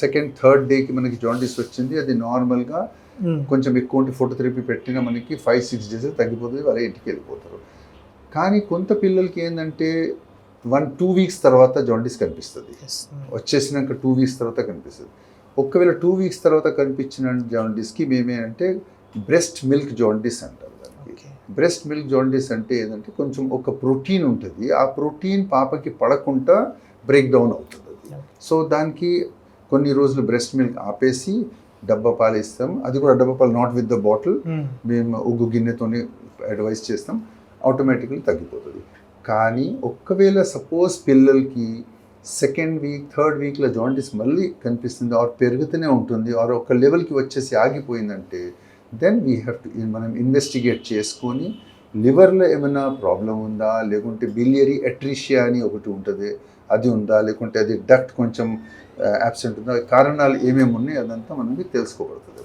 Second third డేకి మనకి jaundice వచ్చింది అది నార్మల్గా. కొంచెం ఎక్కువ ఉంటే ఫోటోథెరపీ పెట్టినా మనకి ఫైవ్ సిక్స్ డేస్ తగ్గిపోతుంది వాళ్ళ ఇంటికి వెళ్ళిపోతారు కానీ కొంత పిల్లలకి ఏంటంటే వన్ టూ వీక్స్ తర్వాత జాండీస్ కనిపిస్తుంది. వచ్చేసినాక టూ వీక్స్ తర్వాత కనిపిస్తుంది ఒకవేళ టూ వీక్స్ తర్వాత కనిపించిన జాండీస్కి మేమేంటే బ్రెస్ట్ మిల్క్ జాండీస్ అంటారు దానికి. బ్రెస్ట్ మిల్క్ జాండీస్ అంటే ఏంటంటే కొంచెం ఒక ప్రోటీన్ ఉంటుంది ఆ ప్రోటీన్ పాపకి పడకుండా బ్రేక్ డౌన్ అవుతుంది. సో దానికి కొన్ని రోజులు బ్రెస్ట్ మిల్క్ ఆపేసి డబ్బా పాలు ఇస్తాం. అది కూడా డబ్బా పాలు నాట్ విత్ ద బాటిల్. మేము ఉగ్గు గిన్నెతోనే అడ్వైస్ చేస్తాం. ఆటోమేటిక్లీ తగ్గిపోతుంది. కానీ ఒక్కవేళ సపోజ్ పిల్లలకి సెకండ్ వీక్ థర్డ్ వీక్లో జాండీస్ మళ్ళీ కనిపిస్తుంది ఆర్ పెరుగుతూనే ఉంటుంది ఆర్ ఒక లెవెల్కి వచ్చేసి ఆగిపోయిందంటే దెన్ వీ హ్యావ్ టు మనం ఇన్వెస్టిగేట్ చేసుకొని లివర్లో ఏమైనా ప్రాబ్లం ఉందా? లేకుంటే బిలియరీ ఎట్రిషియా అని ఒకటి ఉంటుంది. అది ఉందా? లేకుంటే అది డక్ట్ కొంచెం యాబ్సెంట్ ఉందా? కారణాలు ఏమేమి ఉన్నాయి? అదంతా మనకి తెలుసుకోబడుతుంది.